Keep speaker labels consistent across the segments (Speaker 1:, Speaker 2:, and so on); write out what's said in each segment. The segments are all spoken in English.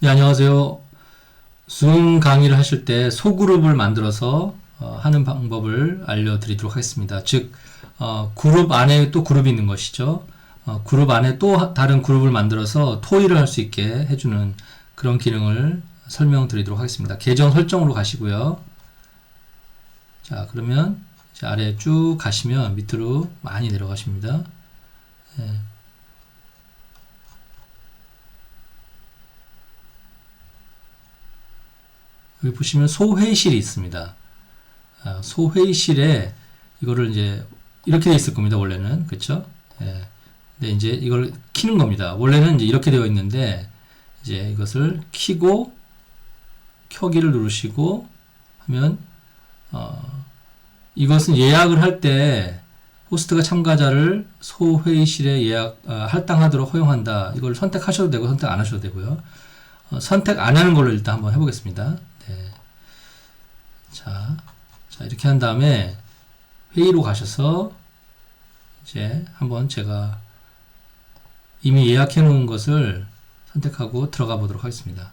Speaker 1: 네, 안녕하세요. 줌 강의를 하실 때 소그룹을 만들어서 어, 하는 방법을 알려드리도록 하겠습니다. 즉, 어, 그룹 안에 또 그룹이 있는 것이죠. 어, 그룹 안에 또 하- 다른 그룹을 만들어서 토의를 할 수 있게 해주는 그런 기능을 설명드리도록 하겠습니다. 계정 설정으로 가시고요. 자, 그러면 아래 쭉 가시면 밑으로 많이 내려가십니다. 예. 여기 보시면 소회의실이 있습니다. 아, 소회의실에 이거를 이제 이렇게 돼 있을 겁니다. 원래는 그렇죠? 예. 근데 이제 이걸 키는 겁니다. 원래는 이제 이렇게 되어 있는데 이제 이것을 키고 켜기를 누르시고 하면 어, 이것은 예약을 할 때 호스트가 참가자를 소회의실에 예약 어, 할당하도록 허용한다. 이걸 선택하셔도 되고 선택 안 하셔도 되고요. 어, 선택 안 하는 걸로 일단 한번 해보겠습니다. 네. 자, 자 이렇게 한 다음에 회의로 가셔서 이제 한번 제가 이미 예약해 놓은 것을 선택하고 들어가 보도록 하겠습니다.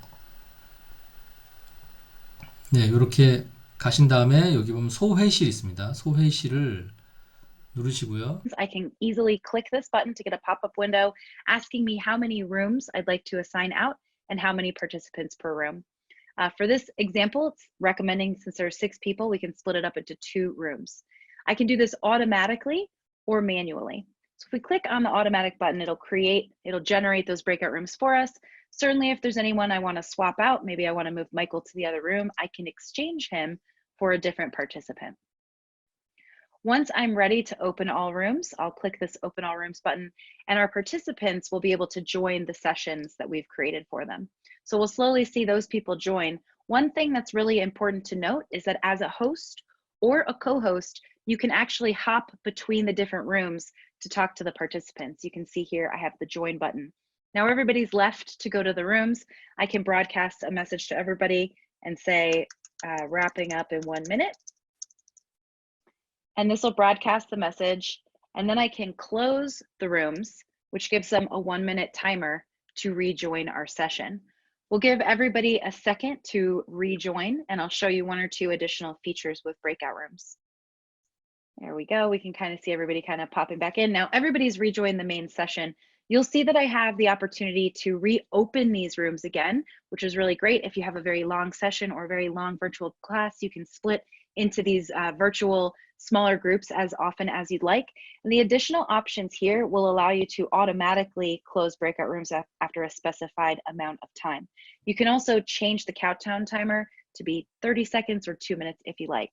Speaker 1: 네, 이렇게 가신 다음에 여기 보면 소회실 있습니다. 소회실을 누르시고요.
Speaker 2: I can easily click this button to get a pop-up window asking me how many rooms I'd like to assign out and how many participants per room. Uh, for this example, it's recommending since there are six people, we can split it up into two rooms. I can do this automatically or manually. So if we click on the automatic button, it'll create, it'll generate those breakout rooms for us. Certainly if there's anyone I wanna swap out, maybe I wanna move Michael to the other room, I can exchange him for a different participant. Once I'm ready to open all rooms, I'll click this open all rooms button and our participants will be able to join the sessions that we've created for them. So we'll slowly see those people join. One thing that's really important to note is that as a host or a co-host, you can actually hop between the different rooms to talk to the participants. You can see here, I have the join button. Now everybody's left to go to the rooms. I can broadcast a message to everybody and say, uh, wrapping up in one minute and this will broadcast the message. And then I can close the rooms, which gives them a one minute timer to rejoin our session. We'll give everybody a second to rejoin and I'll show you one or two additional features with breakout rooms. There we go. We can kind of see everybody kind of popping back in. Now everybody's rejoined the main session. You'll see that I have the opportunity to reopen these rooms again, which is really great. If you have a very long session or a very long virtual class, you can split into these uh, virtual smaller groups as often as you'd like. And the additional options here will allow you to automatically close breakout rooms after a specified amount of time. You can also change the countdown timer to be 30 seconds or two minutes if you like.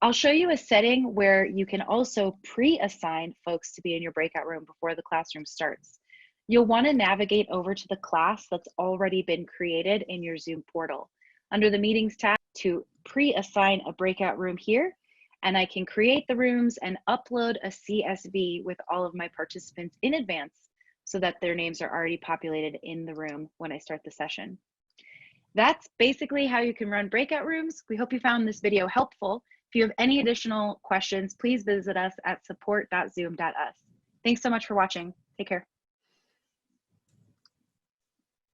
Speaker 2: I'll show you a setting where you can also pre-assign folks to be in your breakout room before the classroom starts. You'll want to navigate over to the class that's already been created in your Zoom portal. Under the meetings tab to pre-assign a breakout room here, and I can create the rooms and upload a CSV with all of my participants in advance so that their names are already populated in the room when I start the session. That's basically how you can run breakout rooms. We hope you found this video helpful. If you have any additional questions, please visit us at support.zoom.us. Thanks so much for watching. Take care.